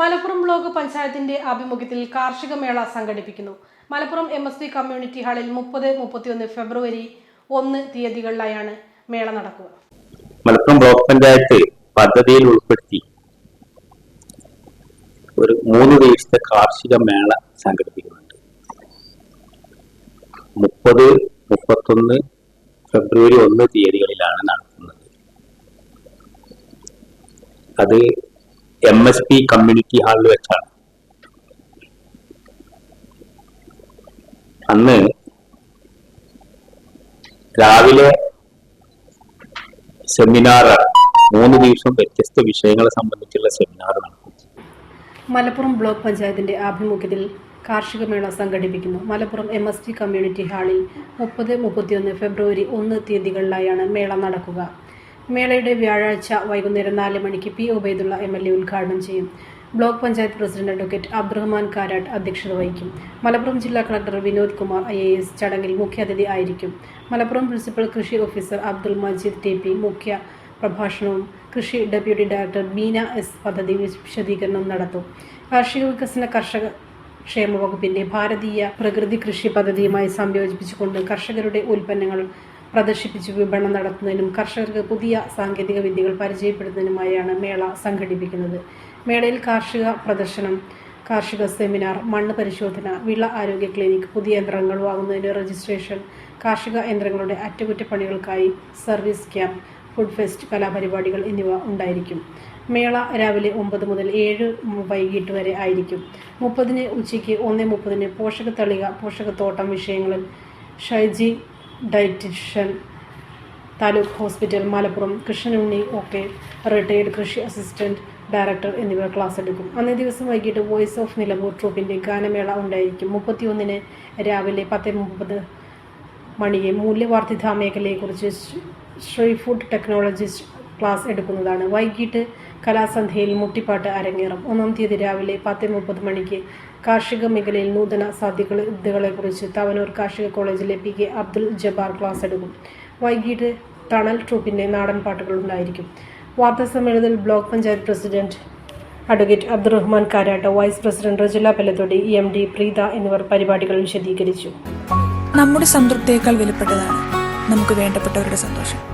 Malappuram block പഞ്ചായത്തിന്റെ ആഭിമുഖ്യത്തിൽ കാർഷിക മേള സംഘടിപ്പിക്കുന്നു. Malappuram M S T community ഹാളിൽ മുപ്പത് മുപ്പത്തിയൊന്ന് ഫെബ്രുവരി ഒന്ന് തീയതികളിലായാണ് മേള നടക്കുക. മലപ്പുറം ബ്ലോക്ക് പഞ്ചായത്ത് പദ്ധതിയിൽ ഉൾപ്പെടുത്തി ഒരു മൂന്ന് ദിവസത്തെ കാർഷിക മേള സംഘടിപ്പിക്കുന്നുണ്ട്. മുപ്പത് മുപ്പത്തൊന്ന് ഫെബ്രുവരി ഒന്ന് തീയതികളിലാണ് നടക്കുന്നത്. അത് എം എസ് പി കമ്മ്യൂണിറ്റി ഹാളിൽ വെച്ചാണ്. അന്ന് രാവിലെ സെമിനാർ മൂന്ന് ദിവസം വ്യത്യസ്ത വിഷയങ്ങളെ സംബന്ധിച്ചുള്ള സെമിനാർ നടക്കും മലപ്പുറം ബ്ലോക്ക് പഞ്ചായത്തിന്റെ ആഭിമുഖ്യത്തിൽ കാർഷിക മേള സംഘടിപ്പിക്കുന്നു. Malappuram M S T community ഹാളിൽ മുപ്പത് മുപ്പത്തിയൊന്ന് ഫെബ്രുവരി ഒന്ന് തീയതികളിലായാണ് മേള നടക്കുക. മേളയുടെ വ്യാഴാഴ്ച വൈകുന്നേരം നാല് മണിക്ക് P Ubaidulla M L A ഉദ്ഘാടനം ചെയ്യും. Block panchayat president advocate Abdurahman Karat അധ്യക്ഷത വഹിക്കും. മലപ്പുറം ജില്ലാ collector Vinod Kumar I A S ചടങ്ങിൽ മുഖ്യാതിഥി ആയിരിക്കും. മലപ്പുറം പ്രിൻസിപ്പൽ കൃഷി officer Abdul Majeed T P മുഖ്യ പ്രഭാഷണവും കൃഷി ഡെപ്യൂട്ടി ഡയറക്ടർ ബീന എസ് പദ്ധതി വിശദീകരണവും നടത്തും. കാർഷിക വികസന കർഷക ക്ഷേമ വകുപ്പിന്റെ ഭാരതീയ പ്രകൃതി കൃഷി പദ്ധതിയുമായി സംയോജിപ്പിച്ചുകൊണ്ട് കർഷകരുടെ ഉൽപ്പന്നങ്ങൾ പ്രദർശിപ്പിച്ച് വിപണനം നടത്തുന്നതിനും കർഷകർക്ക് പുതിയ സാങ്കേതിക വിദ്യകൾ പരിചയപ്പെടുത്തുന്നതിനുമായാണ് മേള സംഘടിപ്പിക്കുന്നത്. മേളയിൽ കാർഷിക പ്രദർശനം കാർഷിക സെമിനാർ മണ്ണ് പരിശോധന വിള ആരോഗ്യ ക്ലിനിക് പുതിയ യന്ത്രങ്ങൾ വാങ്ങുന്നതിന് രജിസ്ട്രേഷൻ കാർഷിക യന്ത്രങ്ങളുടെ അറ്റകുറ്റപ്പണികൾക്കായി സർവീസ് ക്യാമ്പ് ഫുഡ് ഫെസ്റ്റ് കലാപരിപാടികൾ എന്നിവ ഉണ്ടായിരിക്കും. മേള രാവിലെ ഒമ്പത് മുതൽ ഏഴ് വൈകിട്ട് വരെ ആയിരിക്കും. മുപ്പതിന് ഉച്ചയ്ക്ക് ഒന്ന് മുപ്പതിന് പോഷകത്തളിക പോഷകത്തോട്ടം വിഷയങ്ങളിൽ ഷൈജി ഡയറ്റീഷ്യൻ താലൂക്ക് ഹോസ്പിറ്റൽ മലപ്പുറം കൃഷ്ണനുണ്ണി ഒക്കെ റിട്ടയർഡ് കൃഷി അസിസ്റ്റന്റ് ഡയറക്ടർ എന്നിവർ ക്ലാസ് എടുക്കും അന്നേ ദിവസം വൈകിട്ട് വോയിസ് ഓഫ് നിലമ്പൂർ ട്രൂപ്പിന്റെ ഗാനമേള ഉണ്ടായിരിക്കും മുപ്പത്തിയൊന്നിന് രാവിലെ പത്ത് മുപ്പത് മണിയെ മൂല്യവർദ്ധിത മേഖലയെക്കുറിച്ച് ശ്രീ ഫുഡ് ടെക്നോളജിസ്റ്റ് ക്ലാസ് എടുക്കുന്നതാണ് വൈകിട്ട് കലാസന്ധ്യയിൽ മുട്ടിപ്പാട്ട് അരങ്ങേറും. ഒന്നാം തീയതി രാവിലെ പത്ത് മുപ്പത് മണിക്ക് കാർഷിക മേഖലയിൽ നൂതന സാധ്യതകളെക്കുറിച്ച് തവനൂർ കാർഷിക കോളേജിലെ P K Abdul Jabbar class എടുക്കും. വൈകിട്ട് തണൽ ട്രൂപ്പിന്റെ നാടൻ പാട്ടുകൾ ഉണ്ടായിരിക്കും. വാർത്താ സമ്മേളനത്തിൽ block panchayat president advocate Abdurahman Karat vice president Rajila Pellathodi M D Preetha എന്നിവർ പരിപാടികൾ വിശദീകരിച്ചു. നമ്മുടെ സംതൃപ്തിയേക്കാൾ വിലപ്പെട്ടതാണ് നമുക്ക് വേണ്ടപ്പെട്ടവരുടെ സന്തോഷം.